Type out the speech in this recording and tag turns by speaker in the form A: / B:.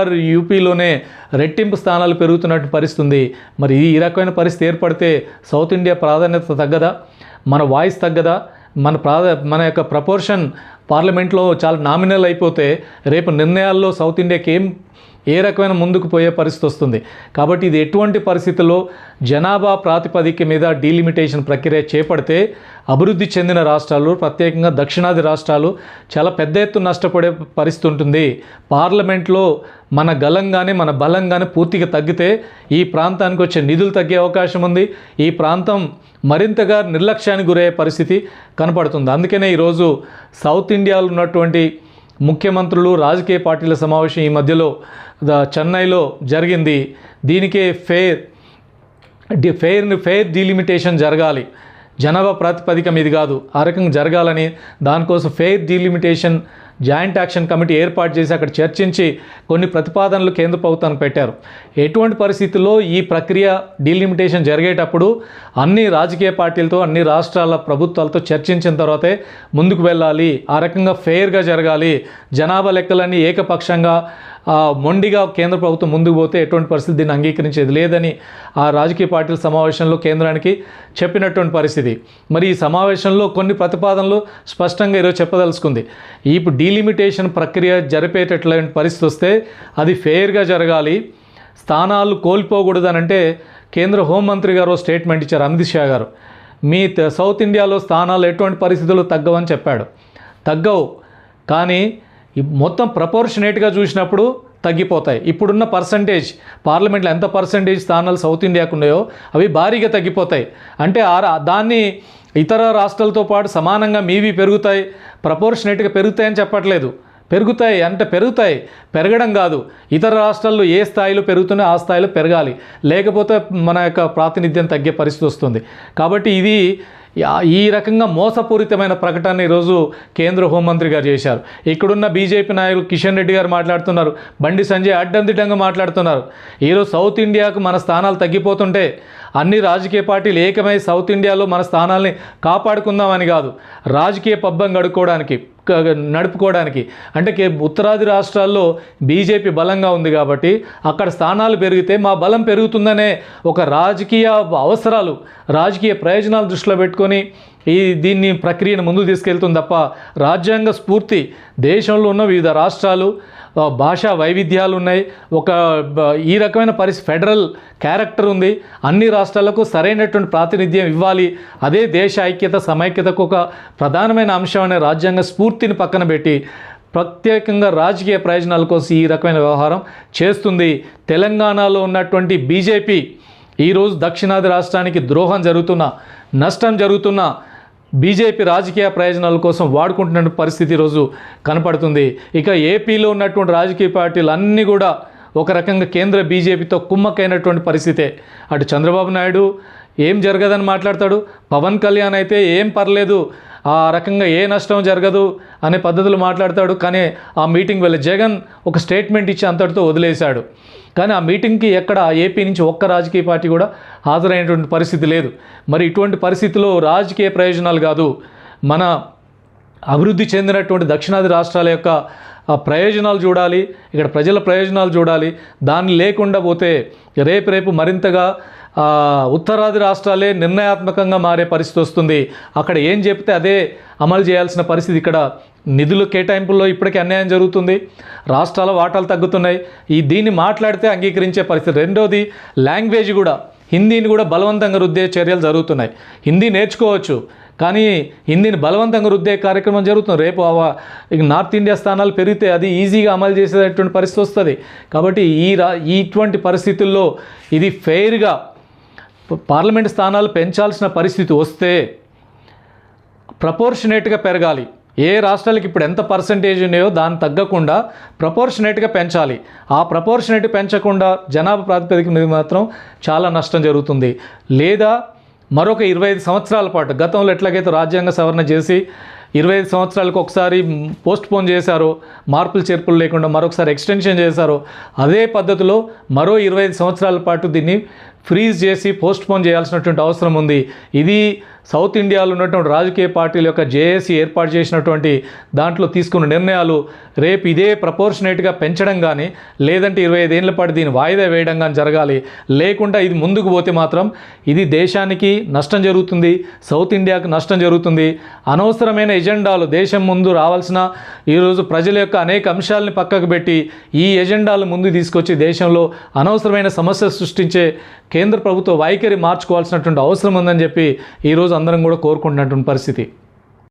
A: Are యూపీలోనే రెట్టింపు స్థానాలు పెరుగుతున్నట్టు పరిస్థితి ఉంది. మరి ఈ రకమైన పరిస్థితి ఏర్పడితే సౌత్ ఇండియా ప్రాధాన్యత తగ్గదా? మన వాయిస్ తగ్గదా? మన ప్రాధ మన యొక్క ప్రపోర్షన్ పార్లమెంట్లో చాలా నామినల్ అయిపోతే రేపు నిర్ణయాల్లో సౌత్ ఇండియాకి ఏం ఏ రకమైన ముందుకు పోయే పరిస్థితి వస్తుంది? కాబట్టి ఇది ఎటువంటి పరిస్థితుల్లో జనాభా ప్రాతిపదిక మీద డీలిమిటేషన్ ప్రక్రియ చేపడితే అభివృద్ధి చెందిన రాష్ట్రాలు ప్రత్యేకంగా దక్షిణాది రాష్ట్రాలు చాలా పెద్ద ఎత్తున నష్టపడే పరిస్థితి ఉంటుంది. పార్లమెంట్లో మన గలంగానే మన బలంగానే పూర్తిగా తగ్గితే ఈ ప్రాంతానికి వచ్చే నిధులు తగ్గే అవకాశం ఉంది. ఈ ప్రాంతం మరింతగా నిర్లక్ష్యానికి గురయ్యే పరిస్థితి కనపడుతుంది. అందుకనే ఈరోజు సౌత్ ఇండియాలో ఉన్నటువంటి ముఖ్యమంత్రులు రాజకీయ పార్టీల సమావేశం ఈ మధ్యలో ద చెన్నైలో జరిగింది. దీనికే ఫెయిర్ డి ఫెయిర్ ఫెయిర్ డీలిమిటేషన్ జరగాలి. జనాభా ప్రాతిపదిక మీద కాదు. ఆ రకంగా జరగాలని దానికోసం fair delimitation joint action committee ఏర్పాటు చేసి అక్కడ చర్చించి కొన్ని ప్రతిపాదనలు కేంద్ర ప్రభుత్వానికి పెట్టారు. ఎటువంటి పరిస్థితుల్లో ఈ ప్రక్రియ డీలిమిటేషన్ జరిగేటప్పుడు అన్ని రాజకీయ పార్టీలతో అన్ని రాష్ట్రాల ప్రభుత్వాలతో చర్చించిన తర్వాతే ముందుకు వెళ్ళాలి. ఆ రకంగా ఫెయిర్గా జరగాలి. జనాభా లెక్కలన్నీ ఏకపక్షంగా మొండిగా కేంద్ర ప్రభుత్వం ముందుకు పోతే ఎటువంటి పరిస్థితి దీన్ని అంగీకరించేది లేదని ఆ రాజకీయ పార్టీల సమావేశంలో కేంద్రానికి చెప్పినటువంటి పరిస్థితి. మరి ఈ సమావేశంలో కొన్ని ప్రతిపాదనలు స్పష్టంగా ఈరోజు చెప్పదలుచుకుంది. ఇప్పుడు డీలిమిటేషన్ ప్రక్రియ జరిపేటటువంటి పరిస్థితి వస్తే అది ఫెయిర్గా జరగాలి. స్థానాలు కోల్పోకూడదనంటే కేంద్ర హోంమంత్రి గారు స్టేట్మెంట్ ఇచ్చారు అమిత్ షా గారు. మీ త- సౌత్ ఇండియాలో స్థానాలు ఎటువంటి పరిస్థితులు తగ్గవని చెప్పాడు. తగ్గవు. కానీ మొత్తం ప్రపోర్షనేట్గా చూసినప్పుడు తగ్గిపోతాయి. ఇప్పుడున్న పర్సంటేజ్ పార్లమెంట్లో ఎంత పర్సంటేజ్ స్థానాలు సౌత్ ఇండియాకు ఉన్నాయో అవి భారీగా తగ్గిపోతాయి. అంటే ఆ దాన్ని ఇతర రాష్ట్రాలతో పాటు సమానంగా మీవి పెరుగుతాయి. ప్రపోర్షనేట్గా పెరుగుతాయని చెప్పట్లేదు. పెరుగుతాయి అంటే పెరుగుతాయి. పెరగడం కాదు. ఇతర రాష్ట్రాల్లో ఏ స్థాయిలో పెరుగుతున్నాయో ఆ స్థాయిలో పెరగాలి. లేకపోతే మన యొక్క ప్రాతినిధ్యం తగ్గే పరిస్థితి వస్తుంది. కాబట్టి ఇది ఈ రకంగా మోసపూరితమైన ప్రకటన ఈరోజు కేంద్ర హోంమంత్రి గారు చేశారు. ఇక్కడున్న బీజేపీ నాయకులు కిషన్ రెడ్డి గారు మాట్లాడుతున్నారు. బండి సంజయ్ అడ్డందిడ్డంగా మాట్లాడుతున్నారు. ఈరోజు సౌత్ ఇండియాకు మన స్థానాలు తగ్గిపోతుంటే అన్ని రాజకీయ పార్టీలు ఏకమై సౌత్ ఇండియాలో మన స్థానాల్ని కాపాడుకుందామని కాదు రాజకీయ పబ్బం గడుక్కోవడానికి. నడుపుకోవడానికి. అంటే ఉత్తరాది రాష్ట్రాల్లో బీజేపీ బలంగా ఉంది కాబట్టి అక్కడ స్థానాలు పెరిగితే మా బలం పెరుగుతుందనే ఒక రాజకీయ అవసరాలు రాజకీయ ప్రయోజనాలు దృష్టిలో పెట్టుకొని ఈ దీన్ని ప్రక్రియను ముందుకు తీసుకెళ్తుంది తప్ప రాజ్యాంగ స్ఫూర్తి దేశంలో ఉన్న వివిధ రాష్ట్రాలు భాషా వైవిధ్యాలు ఉన్నాయి. ఒక ఈ రకమైన పరిస్థితి ఫెడరల్ క్యారెక్టర్ ఉంది. అన్ని రాష్ట్రాలకు సరైనటువంటి ప్రాతినిధ్యం ఇవ్వాలి. అదే దేశ ఐక్యత సమైక్యతకు ఒక ప్రధానమైన అంశం అనే రాజ్యాంగ స్ఫూర్తిని పక్కన పెట్టి ప్రత్యేకంగా రాజకీయ ప్రయోజనాల కోసం ఈ రకమైన వ్యవహారం చేస్తుంది. తెలంగాణలో ఉన్నటువంటి బీజేపీ ఈరోజు దక్షిణాది రాష్ట్రానికి ద్రోహం జరుగుతున్న నష్టం జరుగుతున్న బీజేపీ రాజకీయ ప్రయోజనాల కోసం వాడుకుంటున్న పరిస్థితి ఈరోజు కనపడుతుంది. ఇక ఏపీలో ఉన్నటువంటి రాజకీయ పార్టీలు అన్నీ కూడా ఒక రకంగా కేంద్ర బీజేపీతో కుమ్మక్కైనటువంటి పరిస్థితే. అటు చంద్రబాబు నాయుడు ఏం జరగదని మాట్లాడతాడు? పవన్ కళ్యాణ్ అయితే ఏం పర్లేదు. ఆ రకంగా ఏ నష్టం జరగదు అనే పద్ధతులు మాట్లాడతాడు. కానీ ఆ మీటింగ్ వెళ్ళి జగన్ ఒక స్టేట్మెంట్ ఇచ్చి అంతటితో వదిలేశాడు. కానీ ఆ మీటింగ్కి ఎక్కడ ఏపీ నుంచి ఒక్క రాజకీయ పార్టీ కూడా హాజరైనటువంటి పరిస్థితి లేదు. మరి ఇటువంటి పరిస్థితిలో రాజకీయ ప్రయోజనాలు కాదు. మన అభివృద్ధి చెందినటువంటి దక్షిణాది రాష్ట్రాల యొక్క ఆ ప్రయోజనాలు చూడాలి. ఇక్కడ ప్రజల ప్రయోజనాలు చూడాలి. దాన్ని లేకుండా పోతే రేపు రేపు మరింతగా ఉత్తరాది రాష్ట్రాలే నిర్ణయాత్మకంగా మారే పరిస్థితి వస్తుంది. అక్కడ ఏం చెప్తే అదే అమలు చేయాల్సిన పరిస్థితి ఇక్కడ నిధుల కేటాయింపుల్లో ఇప్పటికీ అన్యాయం జరుగుతుంది. రాష్ట్రాల వాటాలు తగ్గుతున్నాయి. ఈ దీన్ని మాట్లాడితే అంగీకరించే పరిస్థితి. రెండోది లాంగ్వేజ్ కూడా హిందీని కూడా బలవంతంగా రుద్దే చర్యలు జరుగుతున్నాయి. హిందీ నేర్చుకోవచ్చు కానీ హిందీని బలవంతంగా రుద్దే కార్యక్రమం జరుగుతుంది. రేపు ఇక నార్త్ ఇండియా స్థానాలు పెరిగితే అది ఈజీగా అమలు చేసేటటువంటి పరిస్థితి వస్తుంది. కాబట్టి ఈ రా ఇటువంటి పరిస్థితుల్లో ఇది ఫెయిర్గా పార్లమెంట్ స్థానాలు పెంచాల్సిన పరిస్థితి వస్తే ప్రపోర్షనేట్గా పెరగాలి. ఏ రాష్ట్రాలకు ఇప్పుడు ఎంత పర్సంటేజ్ ఉన్నాయో దాన్ని తగ్గకుండా ప్రపోర్షనేట్గా పెంచాలి. ఆ ప్రపోర్షనేట్ పెంచకుండా జనాభా ప్రాతిపదిక మీద మాత్రం చాలా నష్టం జరుగుతుంది. లేదా మరొక ఇరవై ఐదు సంవత్సరాల పాటు గతంలో ఎట్లాగైతే రాజ్యాంగ సవరణ చేసి ఇరవై ఐదు సంవత్సరాలకు ఒకసారి పోస్ట్ పోన్ చేశారో మార్పులు చేర్పులు లేకుండా మరొకసారి ఎక్స్టెన్షన్ చేశారో అదే పద్ధతిలో మరో ఇరవై ఐదు సంవత్సరాల పాటు దీన్ని ఫ్రీజ్ చేసి పోస్ట్పోన్ చేయాల్సినటువంటి అవసరం ఉంది. ఇది సౌత్ ఇండియాలో ఉన్నటువంటి రాజకీయ పార్టీల యొక్క జేఏసీ ఏర్పాటు చేసినటువంటి దాంట్లో తీసుకున్న నిర్ణయాలు రేపు ఇదే ప్రపోర్షనేట్గా పెంచడం కానీ లేదంటే ఇరవై ఐదేళ్ళ పాటు దీన్ని వాయిదా వేయడం కానీ జరగాలి. లేకుండా ఇది ముందుకు పోతే మాత్రం ఇది దేశానికి నష్టం జరుగుతుంది సౌత్ ఇండియాకు నష్టం జరుగుతుంది. అనవసరమైన ఎజెండాలు దేశం ముందు రావాల్సిన ఈరోజు ప్రజల యొక్క అనేక అంశాలని పక్కకు పెట్టి ఈ ఎజెండాలు ముందు తీసుకొచ్చి దేశంలో అనవసరమైన సమస్య సృష్టించే కేంద్ర ప్రభుత్వ వైఖరి మార్చుకోవాల్సినటువంటి అవసరం ఉందని చెప్పి ఈరోజు అందరం కూడా కోరుకుంటున్నటువంటి పరిస్థితి.